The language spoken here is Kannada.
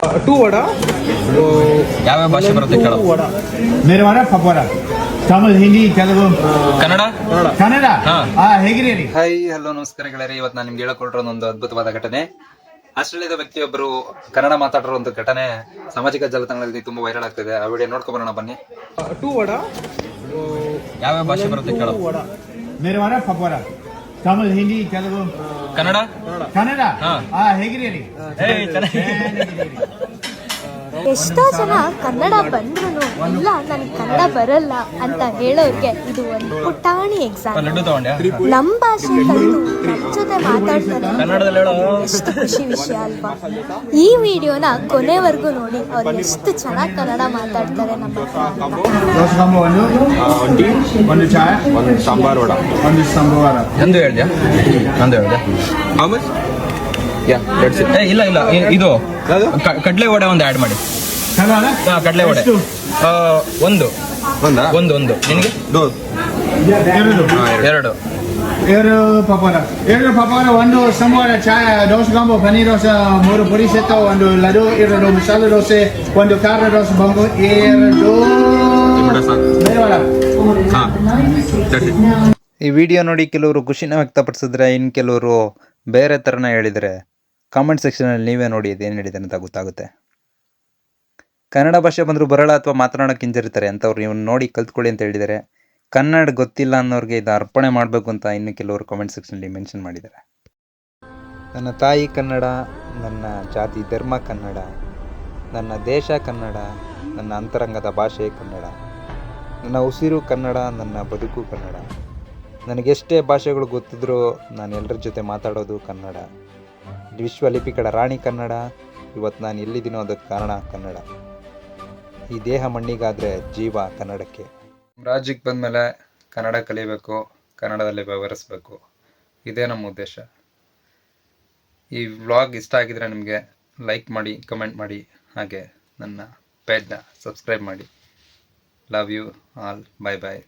ಟೂ ವಡ. ಯಾವ ಭಾಷೆ ಬರುತ್ತೆ ಮೇರೆ ತಮಿಳ್ ಹಿಂದಿ ತೆಲುಗು. ಕನ್ನಡ? ಕನ್ನಡ. ಹೇಗಿರಿ ಹಲೋ ನಮಸ್ಕಾರ ಗೆಳೆಯರಿ. ಇವತ್ತು ನಾನು ನಿಮ್ಗೆ ಹೇಳಿಕೊಟ್ಟಿರೋದು ಒಂದು ಅದ್ಭುತವಾದ ಘಟನೆ. ಆಸ್ಟ್ರೇಲಿಯಾದ ವ್ಯಕ್ತಿಯೊಬ್ಬರು ಕನ್ನಡ ಮಾತಾಡಿರೋ ಒಂದು ಘಟನೆ ಸಾಮಾಜಿಕ ಜಾಲತಾಣದಲ್ಲಿ ತುಂಬಾ ವೈರಲ್ ಆಗ್ತಿದೆ. ಆ ವಿಡಿಯೋ ನೋಡ್ಕೊ ಬರೋಣ ಬನ್ನಿ. ಟೂ ವಡ. ಯಾವ ಭಾಷೆ ಬರುತ್ತೆ ಕೇಳೋ. ಮೇರೆ ವಾರ ಪಪ್ಪರ ತಮಿಳ್ ಹಿಂದಿ ತೆಲುಗು. ಕನ್ನಡ? ಕನ್ನಡ? ಹಾ. ಹೇಗಿರಿ ರೀ ಎಷ್ಟೋ ಜನ ಕನ್ನಡ ಬಂದ್ರು ಇಲ್ಲ ನನಗೆ ಕನ್ನಡ ಬರಲ್ಲ ಅಂತ ಹೇಳೋರ್ಗೆ ಇದು ಒಂದು ಪುಟಾಣಿ ಎಕ್ಸಾಮ್ ನಮ್ಮ ಭಾಷೆ ಕಲಿತು ನಮ್ಮ ಜೊತೆ ಮಾತಾಡ್ತಾರೆ. ಕನ್ನಡದಲ್ಲಿ ಹೇಳು? ಎಷ್ಟು ಖುಷಿ ವಿಷಯ ಅಲ್ವಾ? ಈ ವಿಡಿಯೋನ ಕೊನೆವರೆಗೂ ನೋಡಿ ಅವ್ರು ಎಷ್ಟು ಚೆನ್ನಾಗಿ ಕನ್ನಡ ಮಾತಾಡ್ತಾರೆ ನಮ್ಮ ಒಂದು ಚಾಯ್ ಒಂದು ಸಾಂಬಾರ್ ವಡಾ. ಒಂದು ಸಾಂಬಾರ ಎಂದು ಹೇಳ್ದೆ ನಂದು ಹೇಳ್ದೆ ಇಲ್ಲ ಇಲ್ಲ. ಇದು ಕಡಲೆ ವಡೆ ಒಂದು ಆ್ಯಡ್ ಮಾಡಿ. ಕಡಲೆ ವಡೆ. ಆ, ಒಂದು. ಒಂದು? ಒಂದು ನಿನಗೆ? ಎರಡು. ಎರಡು. ಎರಡು. ಒಂದು ಸಂಬಾರ ಚಾಯ್ ದೋಸೆ ಕಾಂಬು ಪನ್ನೀರ್ ದೋಸೆ ಮೂರು ಪುರಿ ಸೆತ್ತ ಒಂದು ಲಡು ಎರಡು ಮಸಾಲೆ ದೋಸೆ ಒಂದು ಖಾರ ದೋಸೆ ಬಾಂಬು ಎರಡು. ಈ ವಿಡಿಯೋ ನೋಡಿ ಕೆಲವರು ಖುಷಿನ ವ್ಯಕ್ತಪಡಿಸಿದ್ರೆ ಇನ್ ಕೆಲವರು ಬೇರೆ ತರನ ಹೇಳಿದರೆ ಕಾಮೆಂಟ್ ಸೆಕ್ಷನಲ್ಲಿ ನೀವೇ ನೋಡಿ ಇದೇನು ಹೇಳಿದೆ ಅಂತ ಗೊತ್ತಾಗುತ್ತೆ. ಕನ್ನಡ ಭಾಷೆ ಬಂದರೂ ಬರಲ್ಲ ಅಥವಾ ಮಾತನಾಡೋಕೆ ಹಿಂಜರಿತಾರೆ ಅಂಥವ್ರು ಇವ್ನು ನೋಡಿ ಕಲ್ತ್ಕೊಳ್ಳಿ ಅಂತ ಹೇಳಿದರೆ, ಕನ್ನಡ ಗೊತ್ತಿಲ್ಲ ಅನ್ನೋರಿಗೆ ಇದು ಅರ್ಪಣೆ ಮಾಡಬೇಕು ಅಂತ ಇನ್ನು ಕೆಲವರು ಕಾಮೆಂಟ್ ಸೆಕ್ಷನಲ್ಲಿ ಮೆನ್ಷನ್ ಮಾಡಿದ್ದಾರೆ. ನನ್ನ ತಾಯಿ ಕನ್ನಡ, ನನ್ನ ಜಾತಿ ಧರ್ಮ ಕನ್ನಡ, ನನ್ನ ದೇಶ ಕನ್ನಡ, ನನ್ನ ಅಂತರಂಗದ ಭಾಷೆ ಕನ್ನಡ, ನನ್ನ ಉಸಿರು ಕನ್ನಡ, ನನ್ನ ಬದುಕು ಕನ್ನಡ. ನನಗೆಷ್ಟೇ ಭಾಷೆಗಳು ಗೊತ್ತಿದ್ರೂ ನಾನು ಎಲ್ಲರ ಜೊತೆ ಮಾತಾಡೋದು ಕನ್ನಡ. ವಿಶ್ವ ಲಿಪಿಗಳ ರಾಣಿ ಕನ್ನಡ. ಇವತ್ತು ನಾನು ಎಲ್ಲಿದ್ದೀನೋ ಅದಕ್ಕೆ ಕಾರಣ ಕನ್ನಡ. ಈ ದೇಹ ಮಣ್ಣಿಗಾದರೆ ಜೀವ ಕನ್ನಡಕ್ಕೆ. ರಾಜ್ಯಕ್ಕೆ ಬಂದಮೇಲೆ ಕನ್ನಡ ಕಲಿಬೇಕು, ಕನ್ನಡದಲ್ಲಿ ವ್ಯವಹರಿಸಬೇಕು. ಇದೇ ನಮ್ಮ ಉದ್ದೇಶ. ಈ ವ್ಲಾಗ್ ಇಷ್ಟ ಆಗಿದ್ರೆ ನಿಮಗೆ ಲೈಕ್ ಮಾಡಿ, ಕಮೆಂಟ್ ಮಾಡಿ, ಹಾಗೆ ನನ್ನ ಪೇಜ್ನ ಸಬ್ಸ್ಕ್ರೈಬ್ ಮಾಡಿ. Love you all, bye bye